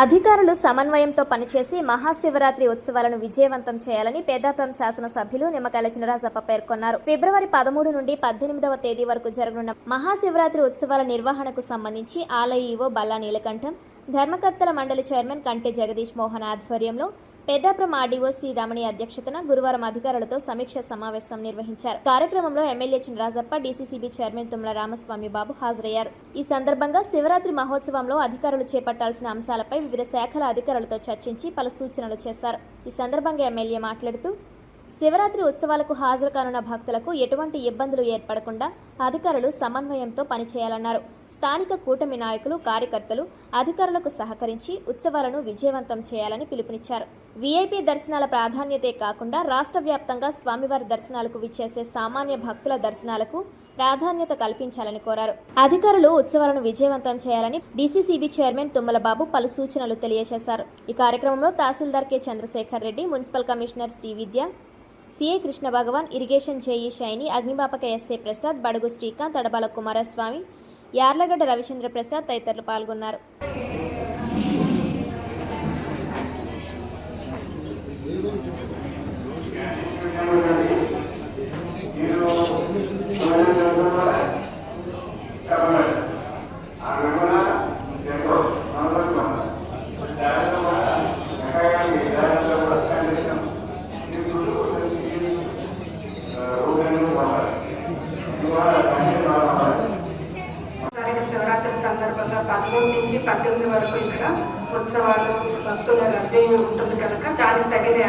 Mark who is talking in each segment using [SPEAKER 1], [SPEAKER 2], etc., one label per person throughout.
[SPEAKER 1] అధికారులు సమన్వయంతో పనిచేసి మహాశివరాత్రి ఉత్సవాలను విజయవంతం చేయాలని పేదాపురం శాసనసభ్యులు నిమ్మకాయల చినరాజప్ప పేర్కొన్నారు. ఫిబ్రవరి పదమూడు నుండి పద్దెనిమిదవ తేదీ వరకు జరగనున్న మహాశివరాత్రి ఉత్సవాల నిర్వహణకు సంబంధించి ఆలయ ఈవో బల్లా నీలకంఠం ధర్మకర్తల మండలి చైర్మన్ కంటే జగదీష్ మోహన్ ఆధ్వర్యంలో పెద్దాపురం ఆర్డీఓ శ్రీరామణి అధ్యక్షతన గురువారం అధికారులతో సమీక్ష సమావేశం నిర్వహించారు. కార్యక్రమంలో MLA Chinarajappa DCCB chairman Tummala Ramaswamy Babu హాజరయ్యారు. ఈ సందర్భంగా శివరాత్రి మహోత్సవంలో అధికారులు చేపట్టాల్సిన అంశాలపై వివిధ శాఖల అధికారులతో చర్చించి పలు సూచనలు చేశారు. ఈ సందర్భంగా ఎమ్మెల్యే మాట్లాడుతూ శివరాత్రి ఉత్సవాలకు హాజరు కానున్న భక్తులకు ఎటువంటి ఇబ్బందులు ఏర్పడకుండా అధికారులు సమన్వయంతో పనిచేయాలన్నారు. స్థానిక కూటమి నాయకులు కార్యకర్తలు అధికారులకు సహకరించి ఉత్సవాలను విజయవంతం చేయాలని పిలుపునిచ్చారు. వీఐపీ దర్శనాల ప్రాధాన్యతే కాకుండా రాష్ట్ర వ్యాప్తంగా స్వామివారి దర్శనాలకు విచ్చేసే సామాన్య భక్తుల దర్శనాలకు ప్రాధాన్యత కల్పించాలని కోరారు. అధికారులు ఉత్సవాలను విజయవంతం చేయాలని డీసీసీబీ చైర్మన్ తుమ్మలబాబు పలు సూచనలు తెలియజేశారు. ఈ కార్యక్రమంలో తహసీల్దార్ K Chandrasekhar Reddy municipal commissioner Srividya CI Krishna Bhagavan irrigation JE Shaini అగ్నిమాపక ఎస్ఏ ప్రసాద్ బడుగు శ్రీకాంత్ అడబాల కుమారస్వామి యార్లగడ్డ రవిచంద్ర ప్రసాద్ తదితరులు పాల్గొన్నారు.
[SPEAKER 2] తారీఖు వరకు ఇక్కడ ఉత్సవాలు భక్తుల రద్దీ ఉంటుంది కనుక దానికి తగిన.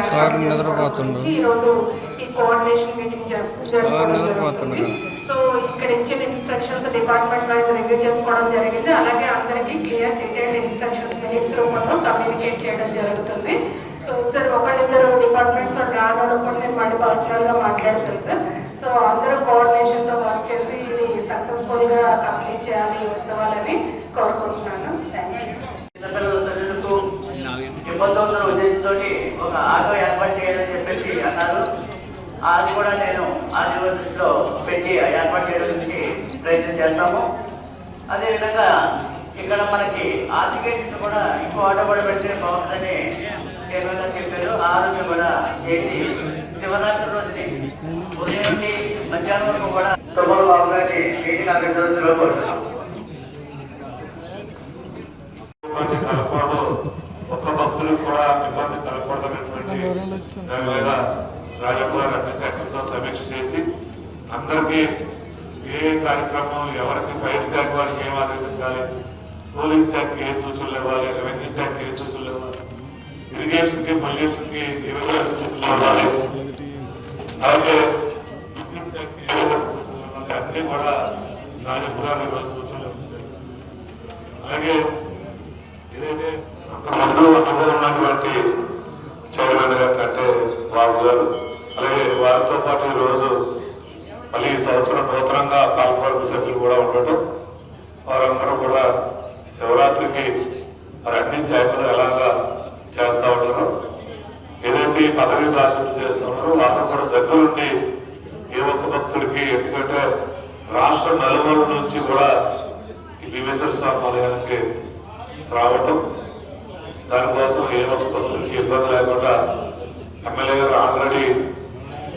[SPEAKER 2] గురించి ఈ రోజు ఈ కోఆర్డినేషన్ మీటింగ్ జరుపు- జరుపుకోవడం. సో ఇక్కడ ఇచ్చిన ఇన్స్ట్రక్షన్స్ డిపార్ట్మెంట్ వైజ్ రివ్యూ చేసుకోవడం జరిగింది. అలాగే అందరికీ క్లియర్ డీటెయిల్డ్ ఇన్స్ట్రక్షన్స్ మినిట్స్ రూపంలో కమ్యూనికేట్ చేయడం జరుగుతుంది. సో సార్ ఒకళ్ళిద్దరు డిపార్ట్మెంట్స్ రానప్పుడు నేను మళ్ళీ పర్సనల్గా మాట్లాడుతాను సార్. సో అందరూ కోఆర్డినేషన్తో వర్క్ చేసి ఇది సక్సెస్ఫుల్గా కంప్లీట్ చేయాలి ఉత్సవాలని కోరుకుంటున్నాను.
[SPEAKER 3] ఆటో ఏర్పాటు చేయాలని చెప్పేసి అన్నారు. అది కూడా నేను ఆ దృష్టిలో పెట్టి ఏర్పాటు చేయడం గురించి ప్రయత్నం చేస్తాము. అదేవిధంగా ఇక్కడ మనకి ఆర్టికేట్స్ కూడా ఇంకో ఆటో కూడా పెడితే బాగుంటుందని చైర్మన్ గారు చెప్పారు. ఆ రోజు కూడా చేసి శివరాత్రి రోజుని ఉదయం నుంచి మధ్యాహ్నం వరకు కూడా తుమ్మల బాబు గారిని మీటింగ్ అభ్యర్థులు
[SPEAKER 4] కలగకూడదు ఒక్క భక్తులకు కూడా ఇబ్బంది దానివల్ల రాజకుమార్ అన్ని శాఖలతో సమీక్ష చేసి అందరికీ ఏ కార్యక్రమం ఎవరికి ఫైర్ శాఖ వారికి ఏం ఆదేశించాలి? పోలీస్ శాఖకి ఏ సూచనలు ఇవ్వాలి? రెవెన్యూ శాఖకి ఏ సూచనలు ఇవ్వాలి? ఇరిగేషన్కి పొల్యూషన్కి ఏ విధంగా సూచనలు ఇవ్వాలి. అలాగే విద్యుత్ శాఖకి ఏ విధంగా సూచనలు ఇవ్వాలి? అన్నీ కూడా రాజకుమార్ ఈరోజు సూచనలు అలాగే ఏదైతే ముందు అందరూ ఉన్నటువంటి చైర్మన్ గారు అంటే బాబు గారు అలాగే వారితో పాటు ఈరోజు రోజు మళ్ళీ ఈ సంవత్సరం నూతనంగా పాల్గొన సభ్యులు కూడా ఉండటం వారందరూ కూడా శివరాత్రికి మరి అన్ని శాఖలు ఎలాగా చేస్తూ ఉంటారు ఏదైతే పదవి రాష్ట్రం చేస్తున్నారో వారు కూడా దగ్గరుండి ఏ ఒక్క భక్తుడికి ఎందుకంటే రాష్ట్ర నలుగురు నుంచి కూడా ఈ లివేశ్వర స్వామి ఆలయానికి రావటం దానికోసం ఏ ఒక్క ఇబ్బంది లేకుండా ఎమ్మెల్యే గారు ఆల్రెడీ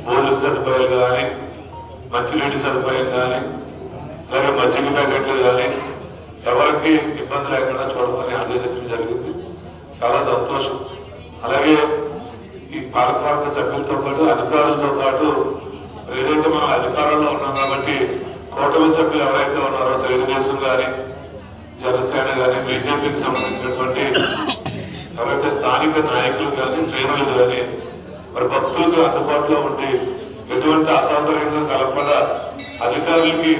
[SPEAKER 4] భోజన సదుపాయాలు కానీ మంచినీటి సదుపాయం కానీ అలాగే మజ్జిగ ప్యాకెట్లు కానీ ఎవరికి ఇబ్బంది లేకుండా చూడమని ఆదేశించడం జరిగింది. చాలా సంతోషం. అలాగే ఈ పాలకవర్గ సభ్యులతో పాటు అధికారులతో పాటు ఏదైతే మనం అధికారంలో ఉన్నాం కాబట్టి కూటమి సభ్యులు ఎవరైతే ఉన్నారో తెలుగుదేశం కానీ జనసేన కానీ బీజేపీకి సంబంధించినటువంటి స్థానిక నాయకులు కానీ శ్రేణులు కానీ మరి భక్తులకు అందుబాటులో ఉండి ఎటువంటి అసౌకర్యంగా కలపడా అధికారులకి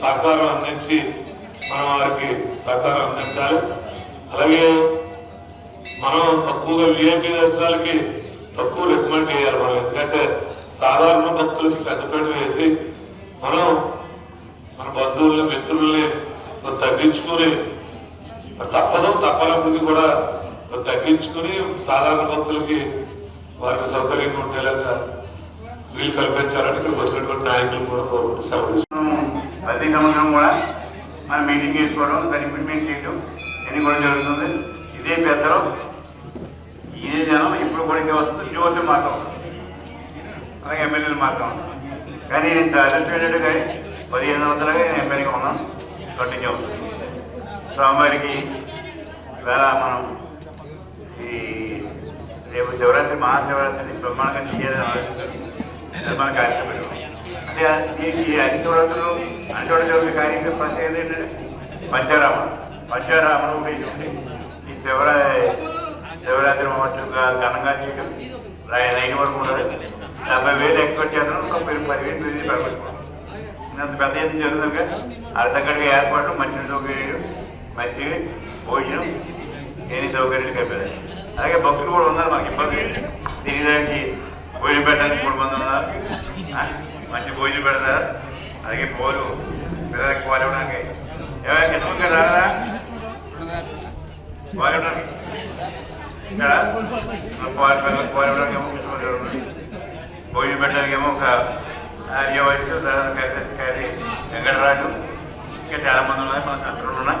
[SPEAKER 4] సహకారం అందించి మనం వారికి సహకారం అందించాలి. అలాగే మనం తక్కువగా విఐపి దర్శనాలకి తక్కువ రికమెండ్ చేయాలి మనం. ఎందుకంటే సాధారణ భక్తులకి పెద్దపేట వేసి మనం మన బంధువుల్ని మిత్రుల్ని తగ్గించుకుని తప్పదు తప్పనప్పటికీ కూడా తగ్గించుకుని సాధారణ భక్తులకి వారికి సౌకర్యంగా ఉండేలాగా వీలు కల్పించాలని ఇక్కడికి వచ్చినటువంటి నాయకులు కూడా కోరుకుంటూ
[SPEAKER 3] ప్రతి సంవత్సరం కూడా మనం మీటింగ్ చేసుకోవడం దాన్ని ఇంప్లిమెంట్ చేయడం ఇది కూడా జరుగుతుంది.
[SPEAKER 5] ఇదే పెద్దలు ఇదే జనం ఇప్పుడు కూడా ఇదే వస్తుంది జ్యోతి మాత్రం అలాగే ఎమ్మెల్యేలు మాత్రం. కానీ నేను అదృష్టం కానీ పదిహేను సంవత్సరాలుగా నేను ఎమ్మెల్యేగా ఉన్నాను. కంటిన్యూ అవుతుంది. స్వామివారికి ఇవాళ మనం ఈ రేపు శివరాత్రి మహాశివరాత్రి బ్రహ్మాండంగా చేయాలని నిర్మాణ కార్యక్రమం. అంటే దీనికి ఈ అన్ని శివరాత్రులు అంటోడ చవితి కార్యక్రమం ప్రత్యేకత ఏంటంటే పంచారామం. పంచారామం ఉపయోగించి ఈ శివరా శివరాత్రి మహోత్సవంగా ఘనంగా చేయడం రా- నైన్ వరకు ఉండదు. డెబ్బై వేలు ఎక్కువ చేస్తాం తొంభై పదివేలు వేలు పరపెట్టుకోవడం ఇంత పెద్ద ఎత్తున జరుగుతుంది అర్ధగంటగా ఏర్పాటు మంచి సౌకర్యాలు మంచి భోజనం ఏని సౌకర్యాలు అయిపోయాయి అలాగే భక్తులు కూడా ఉన్నారు మాకు ఇబ్బంది లేదు. తినడానికి భోజనం పెట్టడానికి మూడు మంది ఉన్నారు. మంచి భోజనం పెడతారు? అలాగే పోలు పిల్లలకి పోలు ఇవ్వడానికి. ఏమైనా ఎత్తుగా రాదా పోలు ఇవ్వడానికి. ఇక్కడ పాలు పిల్లలకి ఇవ్వడానికి ఏమో భోజనం పెట్టడానికి ఏమో ఒక ఆర్య వయసు వెంకటరాజు. ఇంకా చాలా మంది ఉన్నారు మన సంస్థలు ఉన్నాయి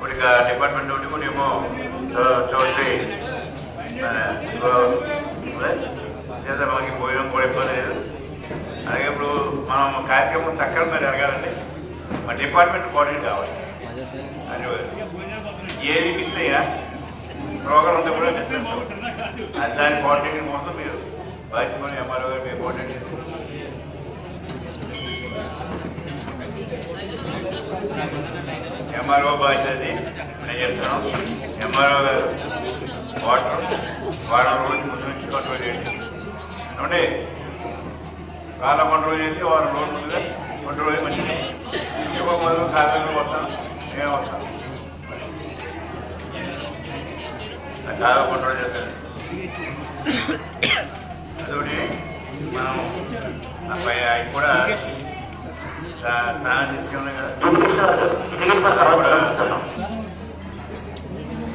[SPEAKER 5] ఇప్పుడు ఇక డిపార్ట్మెంట్ ఒకటి కూడా ఏమో చౌ- చౌదరి మన, మనకి భోజనం కూడా ఇబ్బంది లేదు. అలాగే ఇప్పుడు మనం కార్యక్రమం చక్కగా మీరు అడగాలంటే మన డిపార్ట్మెంట్ కోఆర్డినేట్ కావాలి. అది ఏది మిస్ అయ్యా? ప్రోగ్రామ్ అంతా కూడా డిస్టర్బ్ దాని కోఆర్డినేషన్ మొత్తం మీరు బాధ్యతని ఎంఆర్ఓ గారు మీరు కోఆర్డినేట్ ఎంఆర్ఓ బాధ్యతది నేను చెప్తున్నాం ఎంఆర్ఓ గారు వాటర్ వారం రోజు ముందు నుంచి కంట్రోల్ చేయండి. అంటే కాలం కంట్రోల్ చేసి వారం రోజు ముందుగా కంట్రోల్ అయ్యి మంచిది ఇంకో మొదలు కాలంలో వస్తాం నేను వస్తాను చాలా కంట్రోల్ చేస్తాను అదొకటి. మనం ఆయన కూడా స్నానం చేసుకున్నాం కదా